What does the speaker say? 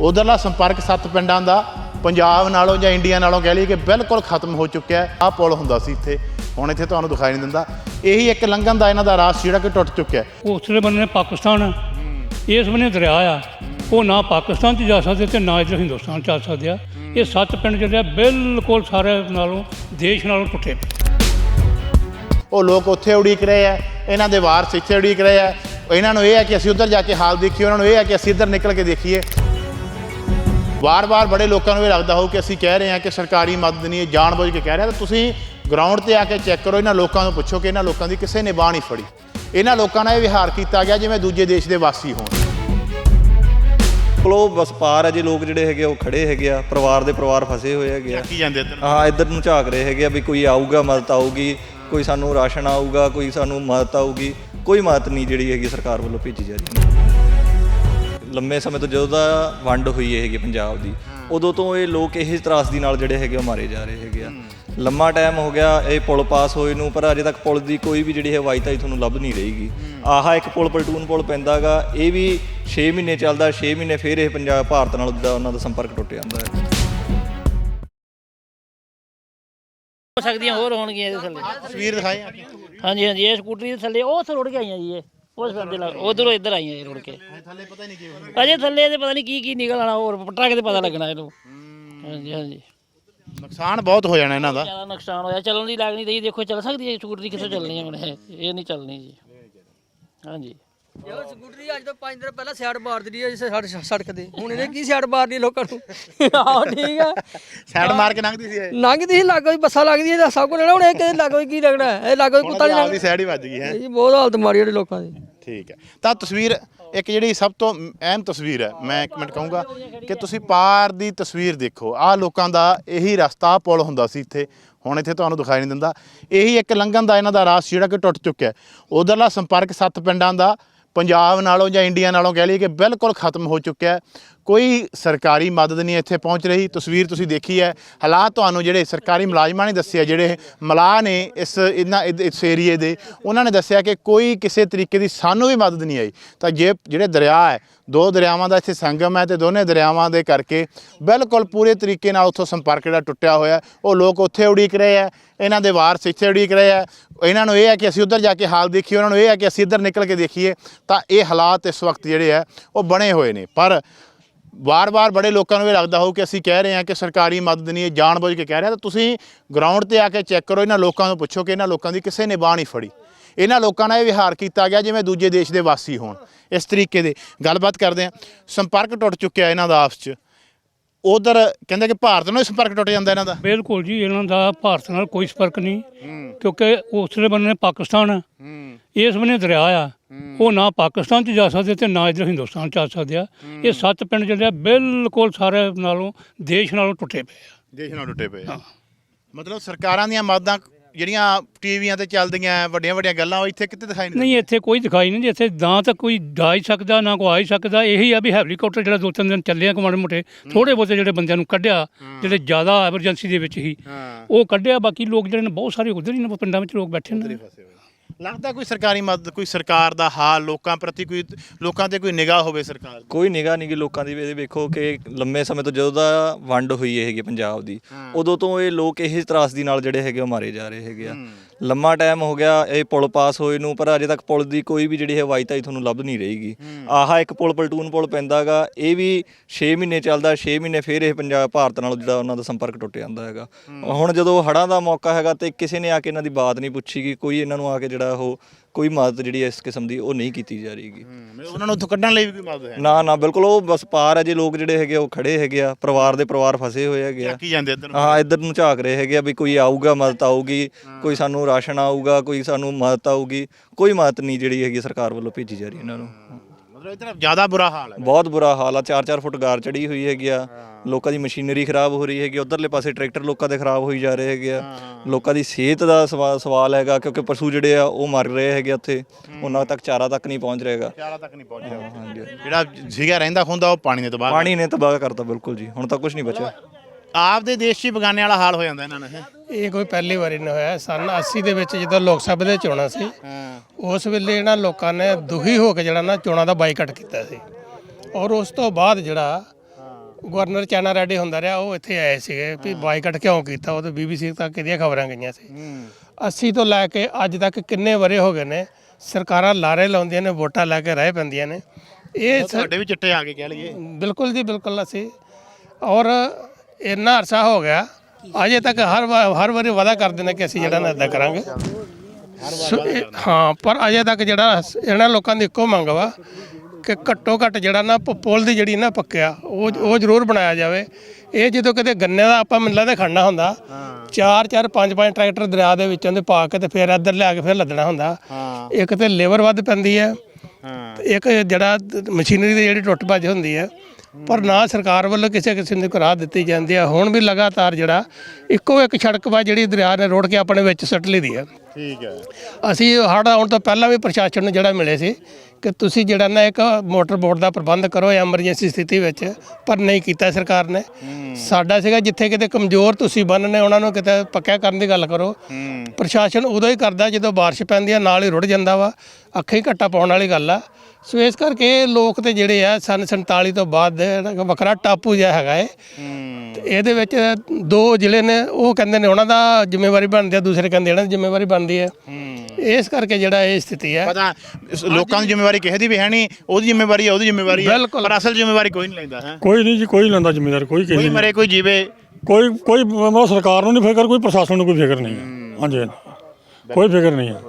ਉਧਰਲਾ ਸੰਪਰਕ ਸੱਤ ਪਿੰਡਾਂ ਦਾ ਪੰਜਾਬ ਨਾਲੋਂ ਜਾਂ ਇੰਡੀਆ ਨਾਲੋਂ ਕਹਿ ਲਈਏ ਕਿ ਬਿਲਕੁਲ ਖਤਮ ਹੋ ਚੁੱਕਿਆ ਹੈ। ਆਹ ਪੁਲ ਹੁੰਦਾ ਸੀ ਇੱਥੇ। ਹੁਣ ਇੱਥੇ ਤੁਹਾਨੂੰ ਦਿਖਾਈ ਨਹੀਂ ਦਿੰਦਾ। ਇਹੀ ਇੱਕ ਲੰਘਣ ਦਾ ਇਹਨਾਂ ਦਾ ਰਾਸ ਜਿਹੜਾ ਕਿ ਟੁੱਟ ਚੁੱਕਿਆ ਹੈ। ਉਸਲੇ ਬੰਨੇ ਪਾਕਿਸਤਾਨ ਆ ਇਸ ਬੰਨੇ ਦਰਿਆ ਆ। ਉਹ ਨਾ ਪਾਕਿਸਤਾਨ 'ਚ ਜਾ ਸਕਦੇ ਤੇ ਨਾ ਇੱਧਰ ਹਿੰਦੁਸਤਾਨ 'ਚ ਆ ਸਕਦੇ ਆ। ਇਹ ਸੱਤ ਪਿੰਡ ਜਿਹੜੇ ਆ ਬਿਲਕੁਲ ਸਾਰੇ ਨਾਲੋਂ ਦੇਸ਼ ਨਾਲੋਂ ਟੁੱਟੇ ਪਏ। ਉਹ ਲੋਕ ਉੱਥੇ ਉਡੀਕ ਰਹੇ ਆ। ਇਹਨਾਂ ਦੇ ਵਾਰਸ ਇੱਥੇ ਉਡੀਕ ਰਹੇ ਆ। ਇਹਨਾਂ ਨੂੰ ਇਹ ਹੈ ਕਿ ਅਸੀਂ ਉੱਧਰ ਜਾ ਕੇ ਹਾਲ ਦੇਖੀਏ। ਉਹਨਾਂ ਨੂੰ ਇਹ ਹੈ ਕਿ ਅਸੀਂ ਇੱਧਰ ਨਿਕਲ ਕੇ ਦੇਖੀਏ। ਵਾਰ-ਵਾਰ ਬੜੇ ਲੋਕਾਂ ਨੂੰ ਇਹ ਲੱਗਦਾ ਹੋਊ ਕਿ ਅਸੀਂ ਕਹਿ ਰਹੇ ਹਾਂ ਕਿ ਸਰਕਾਰੀ ਮਦਦ ਨਹੀਂ ਹੈ ਜਾਣਬੁੱਝ ਕੇ ਕਹਿ ਰਹੇ। ਹਾਂ ਤਾਂ ਤੁਸੀਂ ਗਰਾਊਂਡ ਤੇ ਆ ਕੇ ਚੈੱਕ ਕਰੋ ਇਹਨਾਂ ਲੋਕਾਂ ਨੂੰ ਪੁੱਛੋ ਕਿ ਇਹਨਾਂ ਲੋਕਾਂ ਦੀ ਕਿਸੇ ਨੇ ਬਾਹ ਨਹੀਂ ਫੜੀ। ਇਹਨਾਂ ਲੋਕਾਂ ਨਾਲ ਇਹ ਵਿਹਾਰ ਕੀਤਾ ਗਿਆ ਜਿਵੇਂ ਦੂਜੇ ਦੇਸ਼ ਦੇ ਵਾਸੀ ਹੋਣ। ਕੋਲੋਂ ਬਸ ਪਾਰ ਹੈ ਜੀ ਲੋਕ ਜਿਹੜੇ ਹੈਗੇ ਉਹ ਖੜੇ ਹੈਗੇ ਆ। ਪਰਿਵਾਰ ਦੇ ਪਰਿਵਾਰ ਫਸੇ ਹੋਏ ਹੈਗੇ ਆ। ਕੀ ਜਾਂਦੇ ਇੱਧਰ ਹਾਂ ਇੱਧਰ ਨੂੰ ਝਾਕ ਰਹੇ ਹੈਗੇ ਆ ਵੀ ਕੋਈ ਆਊਗਾ ਮਦਦ ਆਊਗੀ। ਕੋਈ ਸਾਨੂੰ ਰਾਸ਼ਨ ਆਊਗਾ ਕੋਈ ਸਾਨੂੰ ਮਦਦ ਆਊਗੀ। ਕੋਈ ਮਦਦ ਨਹੀਂ ਜਿਹੜੀ ਹੈਗੀ ਸਰਕਾਰ ਵੱਲੋਂ ਭੇਜੀ ਜਾ ਰਹੀ। ਲੰਮੇ ਸਮੇਂ ਤੋਂ ਜਦੋਂ ਦਾ ਵੰਡ ਹੋਈ ਹੈਗੀ ਪੰਜਾਬ ਦੀ ਉਦੋਂ ਤੋਂ ਇਹ ਲੋਕ ਇਹ ਤਰਾਸਦੀ ਨਾਲ ਜਿਹੜੇ ਹੈਗੇ ਉਹ ਮਾਰੇ ਜਾ ਰਹੇ ਹੈਗੇ ਆ। ਲੰਮਾ ਟਾਈਮ ਹੋ ਗਿਆ ਇਹ ਪੁਲ ਪਾਸ ਹੋਏ ਨੂੰ ਪਰ ਅਜੇ ਤੱਕ ਪੁਲ ਦੀ ਕੋਈ ਵੀ ਜਿਹੜੀ ਹੈ ਵਾਈਤਾਈ ਤੁਹਾਨੂੰ ਲੱਭ ਨਹੀਂ ਰਹੀਗੀ ਆਹਾ ਇੱਕ ਪੁਲ ਪਲਟੂਨ ਪੁਲ ਪੈਂਦਾਗਾ ਇਹ ਵੀ 6 ਮਹੀਨੇ ਚੱਲਦਾ 6 ਮਹੀਨੇ ਫਿਰ ਇਹ ਪੰਜਾਬ ਭਾਰਤ ਨਾਲ ਦਾ ਉਹਨਾਂ ਦਾ ਸੰਪਰਕ ਟੁੱਟ ਜਾਂਦਾ ਹੈ। ਹੋ ਸਕਦੀਆਂ ਹੋਰ ਹੋਣਗੀਆਂ ਇਹਦੇ ਥੱਲੇ। ਤਸਵੀਰ ਦਿਖਾਈ। ਆ ਹਾਂਜੀ ਹਾਂਜੀ ਇਹ ਸਕੂਟਰੀ ਦੇ ਥੱਲੇ ਉਹ ਰੁੜ ਕੇ ਆਈਆਂ ਜੀ ਇਹ। ਉਸ ਫਿਰਦੇ ਲੱਗ ਉਧਰੋਂ ਇੱਧਰ ਆਈਆਂ ਇਹ ਰੁੜ ਕੇ। ਥੱਲੇ ਪਤਾ ਨਹੀਂ ਕੀ ਹੋਣਾ ਅਜੇ ਥੱਲੇ ਇਹਦੇ ਪਤਾ ਨਹੀਂ ਕੀ ਕੀ ਨਿਕਲ ਆਣਾ ਹੋਰ ਟਰੱਕ ਤੇ ਪਤਾ ਲੱਗਣਾ ਇਹਨੂੰ। ਹਾਂਜੀ ਹਾਂਜੀ। ਨੁਕਸਾਨ ਬਹੁਤ ਹੋ ਜਾਣਾ ਇਹਨਾਂ ਦਾ। ਜ਼ਿਆਦਾ ਨੁਕਸਾਨ ਹੋਇਆ ਚੱਲਣ ਦੀ ਲੱਗਣੀ ਨਹੀਂ ਦੇਖੋ ਚੱਲ ਸਕਦੀ ਹੈ ਸਕੂਟਰੀ ਕਿੱਥੋਂ ਚੱਲਣੀ ਹੈ ਹੁਣ ਇਹ। ਇਹ ਨਹੀਂ ਚੱਲਣੀ ਜੀ। ਹਾਂਜੀ। ਯਾਰ ਸਕੂਟਰੀ ਅੱਜ ਤੋਂ 5 ਦਿਨ ਪਹਿਲਾਂ ਸਾਈਡ ਮਾਰ ਦਿੱਤੀ ਹੈ ਜਿਸੇ ਸਾਡੇ ਸੜਕ ਤੇ। ਹੁਣ ਇਹਨੇ ਕੀ ਸਾਈਡ ਮਾਰਨੀ ਲੋਕਾਂ ਨੂੰ? ਆਹੋ ਠੀਕ ਆ ਸਾਈਡ ਮਾਰ ਕੇ ਲੰਘਦੀ ਸੀ ਇਹ। ਲੰਘਦੀ ਸੀ ਲਾਗੋ ਹੀ ਬੱਸਾਂ ਲੱਗਦੀਆਂ ਤਾਂ ਸਭ ਕੁਝ ਲੈਣਾ ਹੁਣ ਇਹ ਕਿਹਦੇ ਲਾਗੋ ਹੀ ਕੀ ਲੱਗਣਾ? ਹੈ? ਇਹ ਲਾਗੋ ਹੀ ਕੁੱਤਾ ਨਹੀਂ ਆਪਦੀ ਸਾਈਡ ਹੀ ਵੱਜ ਗਈ ਹੈ। ਜੀ ਬਹੁਤ ਹਾਲਤ ਮਾਰੀ ਜਿਹੜੇ ਲੋਕਾਂ ਦੀ। ਠੀਕ ਹੈ। ਤਾਂ ਤਸਵੀਰ ਇੱਕ ਜਿਹੜੀ ਸਭ ਤੋਂ ਅਹਿਮ ਤਸਵੀਰ ਹੈ, ਮੈਂ ਇੱਕ ਮਿੰਟ ਕਹੂੰਗਾ ਕਿ ਤੁਸੀਂ ਪਾਰ ਦੀ ਤਸਵੀਰ ਦੇਖੋ। ਆਹ ਲੋਕਾਂ ਦਾ ਇਹੀ ਰਸਤਾ ਪੁਲ ਹੁੰਦਾ ਸੀ ਇੱਥੇ। ਹੁਣ ਇੱਥੇ ਤੁਹਾਨੂੰ ਦਿਖਾਈ ਨਹੀਂ ਦਿੰਦਾ। ਇਹੀ ਇੱਕ ਲੰਘਣ ਦਾ ਇਹਨਾਂ ਦਾ ਰਾਸ ਜਿਹੜਾ ਕਿ ਟੁੱਟ ਚੁੱਕਿਆ ਹੈ। ਉਧਰਲਾ ਸੰਪਰਕ ਸੱਤ ਪਿੰਡਾਂ ਦਾ, ਪੰਜਾਬ ਨਾਲੋਂ ਜਾਂ ਇੰਡੀਆ ਨਾਲੋਂ ਕਹਿ ਲਈਏ ਕਿ ਬਿਲਕੁਲ ਖਤਮ ਹੋ ਚੁੱਕਿਆ ਕੋਈ ਸਰਕਾਰੀ ਮਦਦ ਨਹੀਂ ਇੱਥੇ ਪਹੁੰਚ ਰਹੀ। ਤਸਵੀਰ ਤੁਸੀਂ ਦੇਖੀ ਹੈ। ਹਾਲਾਤ ਤੁਹਾਨੂੰ ਜਿਹੜੇ ਸਰਕਾਰੀ ਮੁਲਾਜ਼ਮਾਂ ਨੇ ਦੱਸਿਆ ਜਿਹੜੇ ਮਲਾਹ ਨੇ ਇਸ ਇਹਨਾਂ ਇਦ- ਇਸ ਏਰੀਏ ਦੇ, ਉਹਨਾਂ ਨੇ ਦੱਸਿਆ ਕਿ ਕੋਈ ਕਿਸੇ ਤਰੀਕੇ ਦੀ ਸਾਨੂੰ ਵੀ ਮਦਦ ਨਹੀਂ ਆਈ। ਤਾਂ ਜੇ ਜਿਹੜੇ ਦਰਿਆ ਹੈ, ਦੋ ਦਰਿਆਵਾਂ ਦਾ ਇੱਥੇ ਸੰਗਮ ਹੈ ਤੇ ਦੋਨੇ ਦਰਿਆਵਾਂ ਦੇ ਕਰਕੇ ਬਿਲਕੁਲ ਪੂਰੇ ਤਰੀਕੇ ਨਾਲ ਉੱਥੋਂ ਸੰਪਰਕ ਜਿਹੜਾ ਟੁੱਟਿਆ ਹੋਇਆ ਉਹ ਲੋਕ ਉੱਥੇ ਉਡੀਕ ਰਹੇ ਆ ਇਹਨਾਂ ਦੇ ਵਾਰਸ ਇੱਥੇ ਉਡੀਕ ਰਹੇ ਆ ਇਹਨਾਂ ਨੂੰ ਇਹ ਹੈ ਕਿ ਅਸੀਂ ਉੱਧਰ ਜਾ ਕੇ ਹਾਲ ਦੇਖੀਏ, ਉਹਨਾਂ ਨੂੰ ਇਹ ਹੈ ਕਿ ਅਸੀਂ ਇੱਧਰ ਨਿਕਲ ਕੇ ਦੇਖੀਏ। ਤਾਂ ਇਹ ਹਾਲਾਤ ਇਸ ਵਕਤ ਜਿਹੜੇ ਆ ਉਹ ਬਣੇ ਹੋਏ ਨੇ। ਪਰ ਵਾਰ-ਵਾਰ ਬੜੇ ਲੋਕਾਂ ਨੂੰ ਇਹ ਲੱਗਦਾ ਹੋਊ ਕਿ ਅਸੀਂ ਕਹਿ ਰਹੇ ਹਾਂ ਕਿ ਸਰਕਾਰੀ ਮਦਦ ਨਹੀਂ ਹੈ ਜਾਣਬੁੱਝ ਕੇ ਕਹਿ ਰਹੇ। ਤਾਂ ਤੁਸੀਂ ਗਰਾਊਂਡ ਤੇ ਆ ਕੇ ਚੈੱਕ ਕਰੋ ਇਹਨਾਂ ਲੋਕਾਂ ਨੂੰ ਪੁੱਛੋ ਕਿ ਇਹਨਾਂ ਲੋਕਾਂ ਦੀ ਕਿਸੇ ਨੇ ਬਾਹ ਨਹੀਂ ਫੜੀ। ਇਹਨਾਂ ਲੋਕਾਂ ਨਾਲ ਇਹ ਵਿਹਾਰ ਕੀਤਾ ਗਿਆ ਜਿਵੇਂ ਦੂਜੇ ਦੇਸ਼ ਦੇ ਵਾਸੀ ਹੋਣ ਇਸ ਤਰੀਕੇ ਦੇ। ਗੱਲਬਾਤ ਕਰਦੇ ਹਾਂ। ਸੰਪਰਕ ਟੁੱਟ ਚੁੱਕਿਆ ਇਹਨਾਂ ਦਾ ਆਪਸ 'ਚ। ਉਧਰ ਕਹਿੰਦੇ ਕਿ ਭਾਰਤ ਨਾਲ ਹੀ ਸੰਪਰਕ ਟੁੱਟ ਜਾਂਦਾ ਇਹਨਾਂ ਦਾ। ਬਿਲਕੁਲ ਜੀ ਇਹਨਾਂ ਦਾ ਭਾਰਤ ਨਾਲ ਕੋਈ ਸੰਪਰਕ ਨਹੀਂ ਕਿਉਂਕਿ ਉਸਲੇ ਬੰਨੇ ਪਾਕਿਸਤਾਨ ਆ ਇਸ ਬੰਨੇ ਦਰਿਆ ਆ। ਉਹ ਨਾ ਪਾਕਿਸਤਾਨ 'ਚ ਜਾ ਸਕਦੇ ਤੇ ਨਾ ਇੱਧਰ ਹਿੰਦੁਸਤਾਨ 'ਚ ਆ ਸਕਦੇ ਆ। ਇਹ ਸੱਤ ਪਿੰਡ ਜਿਹੜੇ ਆ ਬਿਲਕੁਲ ਸਾਰੇ ਨਾਲੋਂ ਦੇਸ਼ ਨਾਲੋਂ ਟੁੱਟੇ ਪਏ ਆ। ਦੇਸ਼ ਨਾਲ ਟੁੱਟੇ ਪਏ ਆ। ਮਤਲਬ ਸਰਕਾਰਾਂ ਦੀਆਂ ਮਦਦਾਂ ਜਿਹੜੀਆਂ ਟੀਵੀਆਂ ਤੇ ਚੱਲਦੀਆਂ ਵੱਡੀਆਂ ਵੱਡੀਆਂ ਗੱਲਾਂ ਉਹ ਇੱਥੇ ਕਿਤੇ ਦਿਖਾਈ ਨਹੀਂ ਨਹੀਂ ਇੱਥੇ ਕੋਈ ਦਿਖਾਈ ਨਹੀਂ ਜੀ ਇੱਥੇ ਨਾ ਤਾਂ ਕੋਈ ਜਾ ਹੀ ਸਕਦਾ ਨਾ ਕੋਈ ਆ ਹੀ ਸਕਦਾ। ਇਹੀ ਆ ਵੀ ਹੈਲੀਕਾਪਟਰ ਜਿਹੜਾ ਦੋ ਤਿੰਨ ਦਿਨ ਚੱਲਿਆ ਮਾੜੇ ਮੋਟੇ ਥੋੜੇ ਬਹੁਤੇ ਜਿਹੜੇ ਬੰਦਿਆਂ ਨੂੰ ਕੱਢਿਆ ਜਿਹੜੇ ਜ਼ਿਆਦਾ ਐਮਰਜੈਂਸੀ ਦੇ ਵਿੱਚ ਹੀ ਹਾਂ। ਉਹ ਕੱਢਿਆ। ਬਾਕੀ ਲੋਕ ਜਿਹੜੇ ਨੇ ਬਹੁਤ ਸਾਰੇ ਉਧਰ ਹੀ ਨੇ ਪਿੰਡਾਂ ਵਿੱਚ ਲੋਕ ਬੈਠੇ ਨੇ। ਲੱਗਦਾ ਕੋਈ ਸਰਕਾਰੀ ਮਦਦ ਕੋਈ ਸਰਕਾਰ ਦਾ ਹਾਲ ਲੋਕਾਂ ਪ੍ਰਤੀ ਕੋਈ ਲੋਕਾਂ ਤੇ ਕੋਈ ਨਿਗਾਹ ਹੋਵੇ ਸਰਕਾਰ ਦੀ? ਕੋਈ ਨਿਗਾਹ ਨਹੀਂ ਗੀ ਲੋਕਾਂ ਦੀ। ਇਹ ਵੇਖੋ ਕਿ ਲੰਮੇ ਸਮੇਂ ਤੋਂ ਜਦੋਂ ਦਾ ਵੰਡ ਹੋਈ ਹੈਗੀ ਪੰਜਾਬ ਦੀ ਉਦੋਂ ਤੋਂ ਇਹ ਲੋਕ ਇਹ ਤਰਾਸਦੀ ਨਾਲ ਜਿਹੜੇ ਹੈਗੇ ਉਹ ਮਾਰੇ ਜਾ ਰਹੇ ਹੈਗੇ ਆ। ਲੰਮਾ ਟਾਈਮ ਹੋ ਗਿਆ ਇਹ ਪੁਲ ਪਾਸ ਹੋਏ ਨੂੰ ਪਰ ਅਜੇ ਤੱਕ ਪੁਲ ਦੀ ਕੋਈ ਵੀ ਜਿਹੜੀ ਹੈ ਵਾਈਤਾਈ ਤੁਹਾਨੂੰ ਲੱਭ ਨਹੀਂ ਰਹੀਗੀ ਆਹਾ ਇੱਕ ਪੁਲ ਪਲਟੂਨ ਪੁਲ ਪੈਂਦਾਗਾ ਇਹ ਵੀ 6 ਮਹੀਨੇ ਚੱਲਦਾ 6 ਮਹੀਨੇ ਫਿਰ ਇਹ ਪੰਜਾਬ ਭਾਰਤ ਨਾਲ ਜਿਹੜਾ ਉਹਨਾਂ ਦਾ ਸੰਪਰਕ ਟੁੱਟ ਜਾਂਦਾ ਹੈਗਾ। ਹੁਣ ਜਦੋਂ ਹੜਾਂ ਦਾ ਮੌਕਾ ਹੈਗਾ ਤੇ ਕਿਸੇ ਨੇ ਆ ਕੇ ਇਹਨਾਂ ਦੀ ਬਾਤ ਨਹੀਂ ਪੁੱਛੀਗੀ ਕੋਈ ਇਹਨਾਂ ਨੂੰ ਆ ਕੇ ਜਿਹੜਾ ਉਹ ਕੋਈ ਮਦਦ ਜਿਹੜੀ ਇਸ ਕਿਸਮ ਦੀ ਉਹ ਨਹੀਂ ਕੀਤੀ ਜਾ ਰਹੀਗੀ ਉਹਨਾਂ ਨੂੰ ਉੱਥੋਂ ਕੱਢਣ ਲਈ ਵੀ ਕੋਈ ਮਦਦ ਹੈ ਨਾ ਨਾ ਬਿਲਕੁਲ ਉਹ ਬਸ ਪਾਰ ਹੈ ਜੇ ਲੋਕ ਜਿਹੜੇ ਹੈਗੇ ਉਹ ਖੜੇ ਹੈਗੇ ਆ ਪਰਿਵਾਰ ਦੇ ਪਰਿਵਾਰ ਫਸੇ ਹੋਏ ਹੈਗੇ ਆ। ਕੀ ਜਾਂਦੇ ਇੱਧਰ ਨੂੰ। ਹਾਂ ਇੱਧਰ ਨੂੰ ਝਾਕ ਰਹੇ ਹੈਗੇ ਆ ਵੀ ਕੋਈ ਆਊਗਾ ਮਦਦ ਆਊਗੀ ਕੋਈ ਸਾਨੂੰ ਰਾਸ਼ਨ ਆਊਗਾ ਕੋਈ ਸਾਨੂੰ ਮਦਦ ਆਊਗੀ ਕੋਈ ਮਦਦ ਨਹੀਂ ਜਿਹੜੀ ਹੈਗੀ ਸਰਕਾਰ ਵੱਲੋਂ ਭੇਜੀ ਜਾ ਰਹੀ ਇਹਨਾਂ ਨੂੰ। ਮਤਲਬ ਇੱਧਰ ਜ਼ਿਆਦਾ ਬੁਰਾ ਹਾਲ ਹੈ। ਬਹੁਤ ਬੁਰਾ ਹਾਲ ਆ 4-4 ਫੁੱਟ ਗਾਰ ਚੜੀ ਹੋਈ ਹੈਗੀ ਆ। ਲੋਕਾਂ ਦੀ ਮਸ਼ੀਨਰੀ ਖਰਾਬ ਹੋ ਰਹੀ ਹੈਗੀ ਉਧਰਲੇ ਪਾਸੇ ਟਰੈਕਟਰ ਲੋਕਾਂ ਦੇ ਖਰਾਬ ਹੋਈ ਜਾ ਰਹੇ ਹੈਗੇ ਆ। ਲੋਕਾਂ ਦੀ ਸਿਹਤ ਦਾ ਸਵਾ- ਸਵਾਲ ਹੈਗਾ ਕਿਉਂਕਿ ਪਸ਼ੂ ਜਿਹੜੇ ਆ ਉਹ ਮਰ ਰਹੇ ਹੈਗੇ ਉੱਥੇ। ਉਹਨਾਂ ਤੱਕ ਚਾਰਾ ਤੱਕ ਨਹੀਂ ਪਹੁੰਚ ਰਹੇਗਾ ਚਾਰਾ ਤੱਕ ਨਹੀਂ ਪਹੁੰਚਿਆ ਹਾਂਜੀ। ਜਿਹੜਾ ਸੀਗਾ ਰਹਿੰਦਾ ਖੁੰਦਾ ਉਹ ਪਾਣੀ ਨੇ ਤਬਾਹ ਪਾਣੀ ਨੇ ਤਬਾਹ ਕਰਤਾ ਬਿਲਕੁਲ ਜੀ। ਹੁਣ ਤਾਂ ਕੁਝ ਨਹੀਂ ਬਚਿਆ। ਆਪਦੇ ਦੇਸ਼ 'ਚ ਹੀ ਬਗਾਨੇ ਵਾਲਾ ਹਾਲ ਹੋ ਜਾਂਦਾ ਇਹਨਾਂ ਨੇ ਇਹ ਕੋਈ ਪਹਿਲੀ ਵਾਰੀ ਨਹੀਂ ਹੋਇਆ। ਸਨ 80 ਦੇ ਵਿੱਚ ਜਦੋਂ ਲੋਕ ਸਭਾ ਦੇ ਚੋਣਾਂ ਸੀ ਉਸ ਵੇਲੇ ਇਹਨਾਂ ਲੋਕਾਂ ਨੇ ਦੁਖੀ ਹੋ ਕੇ ਜਿਹੜਾ ਨਾ ਚੋਣਾਂ ਦਾ ਬਾਈਕਾਟ ਕੀਤਾ ਸੀ। ਔਰ ਉਸ ਤੋਂ ਬਾਅਦ ਜਿਹੜਾ ਗਵਰਨਰ ਚਾਨਾ ਰੈਡੀ ਹੁੰਦਾ ਰਿਹਾ ਉਹ ਇੱਥੇ ਆਏ ਸੀਗੇ ਵੀ ਬਾਈਕਾਟ ਕਿਉਂ ਕੀਤਾ? ਉਹ ਤੇ ਬੀਬੀਸੀ ਤੱਕ ਇਹਦੀਆਂ ਖਬਰਾਂ ਗਈਆਂ ਸੀ। 80 ਤੋਂ ਲੈ ਕੇ ਅੱਜ ਤੱਕ ਕਿੰਨੇ ਵਰੇ ਹੋ ਗਏ ਨੇ ਸਰਕਾਰਾਂ ਲਾਰੇ ਲਾਉਂਦੀਆਂ ਨੇ ਵੋਟਾਂ ਲੈ ਕੇ ਰਹਿ ਪੈਂਦੀਆਂ ਨੇ। ਇਹ ਸ- ਤੁਹਾਡੇ ਵੀ ਚਿੱਟੇ ਆ ਕੇ ਕਹਿ ਲਈਏ। ਬਿਲਕੁਲ ਜੀ ਬਿਲਕੁਲ ਅਸੀਂ। ਔਰ ਇੰਨਾ ਅਰਸਾ ਹੋ ਗਿਆ ਅਜੇ ਤੱਕ ਹਰ ਵਾ- ਹਰ ਵਾਰੀ ਵਾਅਦਾ ਕਰਦੇ ਨੇ ਕਿ ਅਸੀਂ ਜਿਹੜਾ ਨਾ ਇਦਾਂ ਕਰਾਂਗੇ। ਸੋ ਇਹ- ਹਾਂ ਪਰ ਅਜੇ ਤੱਕ ਜਿਹੜਾ ਇਹਨਾਂ ਲੋਕਾਂ ਦੀ ਇੱਕੋ ਮੰਗ ਵਾ ਕਿ ਘੱਟੋ ਘੱਟ ਜਿਹੜਾ ਨਾ ਪ- ਪੁਲ ਦੀ ਜਿਹੜੀ ਨਾ ਪੱਕਿਆ ਉਹ ਉਹ ਜ਼ਰੂਰ ਬਣਾਇਆ ਜਾਵੇ। ਇਹ ਜਦੋਂ ਕਿਤੇ ਗੰਨੇ ਦਾ ਆਪਾਂ ਮਿੱਲਾਂ ਤੇ ਖੜਨਾ ਹੁੰਦਾ ਚਾਰ ਚਾਰ ਪੰਜ ਪੰਜ ਟਰੈਕਟਰ ਦਰਿਆ ਦੇ ਵਿੱਚੋਂ ਦੇ ਪਾ ਕੇ ਤੇ ਫਿਰ ਇੱਧਰ ਲਿਆ ਕੇ ਫਿਰ ਲੱਦਣਾ ਹੁੰਦਾ। ਹਾਂ। ਇੱਕ ਤੇ ਲੇਬਰ ਵੱਧ ਪੈਂਦੀ ਹੈ ਹਾਂ। ਤੇ ਇੱਕ ਜਿਹੜਾ ਮਸ਼ੀਨਰੀ ਦੀ ਜਿਹੜੀ ਟੁੱਟ ਭੱਜ ਹੁੰਦੀ ਹੈ ਪਰ ਨਾ ਸਰਕਾਰ ਵੱਲੋਂ ਕਿਸੇ ਕਿਸਮ ਦੀ ਕਰਾ ਦਿੱਤੀ ਜਾਂਦੀ ਹੈ ਹੁਣ ਵੀ ਲਗਾਤਾਰ ਜਿਹੜਾ ਇੱਕੋ ਇੱਕ ਸੜਕ ਵਾ ਜਿਹੜੀ ਦਰਿਆ ਨੇ ਰੋੜ ਕੇ ਆਪਣੇ ਵਿੱਚ ਸੱਟ ਲਈ ਦੀ ਹੈ ਠੀਕ ਹੈ। ਅਸੀਂ ਹੜ੍ਹ ਆਉਣ ਤੋਂ ਪਹਿਲਾਂ ਵੀ ਪ੍ਰਸ਼ਾਸਨ ਨੂੰ ਜਿਹੜਾ ਮਿਲੇ ਸੀ ਕਿ ਤੁਸੀਂ ਜਿਹੜਾ ਨਾ ਇੱਕ ਮੋਟਰ ਬੋਟ ਦਾ ਪ੍ਰਬੰਧ ਕਰੋ ਐਮਰਜੈਂਸੀ ਸਥਿਤੀ ਵਿੱਚ ਪਰ ਨਹੀਂ ਕੀਤਾ ਸਰਕਾਰ ਨੇ। ਸਾਡਾ ਸੀਗਾ ਜਿੱਥੇ ਕਿਤੇ ਕਮਜ਼ੋਰ ਤੁਸੀਂ ਬੰਨ ਨੇ ਉਹਨਾਂ ਨੂੰ ਕਿਤੇ ਪੱਕਿਆ ਕਰਨ ਦੀ ਗੱਲ ਕਰੋ। ਪ੍ਰਸ਼ਾਸਨ ਉਦੋਂ ਹੀ ਕਰਦਾ ਜਦੋਂ ਬਾਰਿਸ਼ ਪੈਂਦੀ ਹੈ ਨਾਲ ਹੀ ਰੁੜ ਜਾਂਦਾ ਵਾ। ਅੱਖਾਂ ਹੀ ਘੱਟਾ ਪਾਉਣ ਵਾਲੀ ਗੱਲ ਆ। ਸੋ ਇਸ ਕਰਕੇ ਲੋਕ ਤੇ ਜਿਹੜੇ ਆ ਸਨ 47 ਤੋਂ ਬਾਅਦ ਦੇ ਜਿਹੜਾ ਵੱਖਰਾ ਟਾਪੂ ਜਿਹਾ ਹੈਗਾ ਏ। ਤੇ ਇਹਦੇ ਵਿੱਚ ਦੋ ਜ਼ਿਲ੍ਹੇ ਨੇ ਉਹ ਕਹਿੰਦੇ ਨੇ ਉਹਨਾਂ ਦਾ ਜ਼ਿੰਮੇਵਾਰੀ ਬਣਦੀ ਆ ਦੂਸਰੇ ਕਹਿੰਦੇ ਇਹਨਾਂ ਦੀ ਜ਼ਿੰਮੇਵਾਰੀ ਬਣਦੀ ਹੈ। ਇਸ ਕਰਕੇ ਜਿਹੜਾ ਇਹ ਸਥਿਤੀ ਹੈ ਪਤਾ ਇਸ ਲੋਕਾਂ ਦੀ ਜ਼ਿੰਮੇਵਾਰੀ ਕਿਸੇ ਦੀ ਵੀ ਹੈ ਨਹੀਂ ਉਹਦੀ ਜ਼ਿੰਮੇਵਾਰੀ ਹੈ ਉਹਦੀ ਜ਼ਿੰਮੇਵਾਰੀ ਹੈ ਬਿਲਕੁਲ। ਪਰ ਅਸਲ ਜ਼ਿੰਮੇਵਾਰੀ ਕੋਈ ਨਹੀਂ ਲੈਂਦਾ ਹੈ। ਕੋਈ ਨਹੀਂ ਜੀ ਕੋਈ ਲੈਂਦਾ ਜ਼ਿੰਮੇਦਾਰ ਕੋਈ ਕਿਸੇ ਕੋਈ ਨਹੀਂ। ਮਰੇ ਕੋਈ ਜੀਵੇ। ਕੋਈ ਕੋਈ ਮਤਲਬ ਸਰਕਾਰ ਨੂੰ ਨਹੀਂ ਫਿਕਰ ਕੋਈ ਪ੍ਰਸ਼ਾਸਨ ਨੂੰ ਕੋਈ ਫਿਕਰ ਨਹੀਂ ਹੈ। ਹਾਂਜੀ। ਕੋਈ ਫਿਕਰ ਨਹੀਂ ਹੈ।